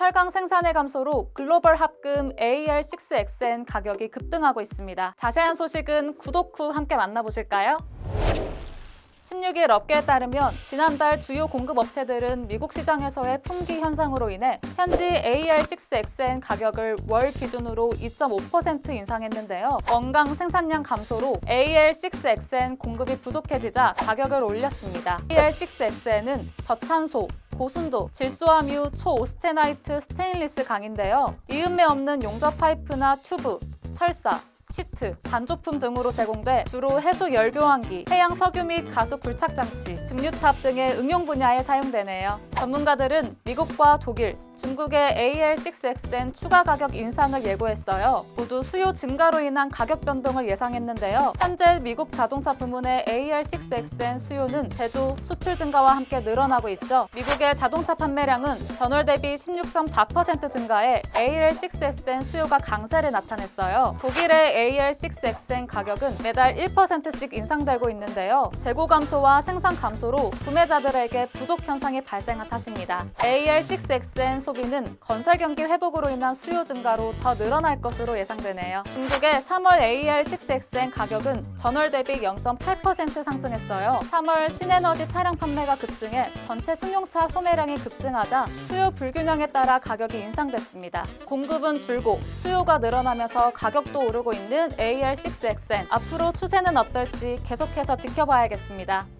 철강 생산의 감소로 글로벌 합금 AR6XN 가격이 급등하고 있습니다. 자세한 소식은 구독 후 함께 만나보실까요? 16일 업계에 따르면 지난달 주요 공급 업체들은 미국 시장에서의 품귀 현상으로 인해 현지 AR6XN 가격을 월 기준으로 2.5% 인상했는데요. 원강 생산량 감소로 AR6XN 공급이 부족해지자 가격을 올렸습니다. AR6XN은 저탄소, 고순도, 질소함유, 초오스테나이트 스테인리스 강인데요. 이음매 없는 용접 파이프나 튜브, 철사, 시트, 반조품 등으로 제공돼 주로 해수 열교환기, 해양 석유 및 가수 굴착 장치, 증류탑 등의 응용 분야에 사용되네요. 전문가들은 미국과 독일, 중국의 AL6XN 추가 가격 인상을 예고했어요. 모두 수요 증가로 인한 가격 변동을 예상했는데요. 현재 미국 자동차 부문의 AL6XN 수요는 제조, 수출 증가와 함께 늘어나고 있죠. 미국의 자동차 판매량은 전월 대비 16.4% 증가해 AL6XN 수요가 강세를 나타냈어요. 독일의 AL6XN 가격은 매달 1%씩 인상되고 있는데요. 재고 감소와 생산 감소로 구매자들에게 부족 현상이 발생한 탓입니다. AL6XN 소비는 건설 경기 회복으로 인한 수요 증가로 더 늘어날 것으로 예상되네요. 중국의 3월 AR6XN 가격은 전월 대비 0.8% 상승했어요. 3월 신에너지 차량 판매가 급증해 전체 승용차 소매량이 급증하자 수요 불균형에 따라 가격이 인상됐습니다. 공급은 줄고 수요가 늘어나면서 가격도 오르고 있는 AR6XN 앞으로 추세는 어떨지 계속해서 지켜봐야겠습니다.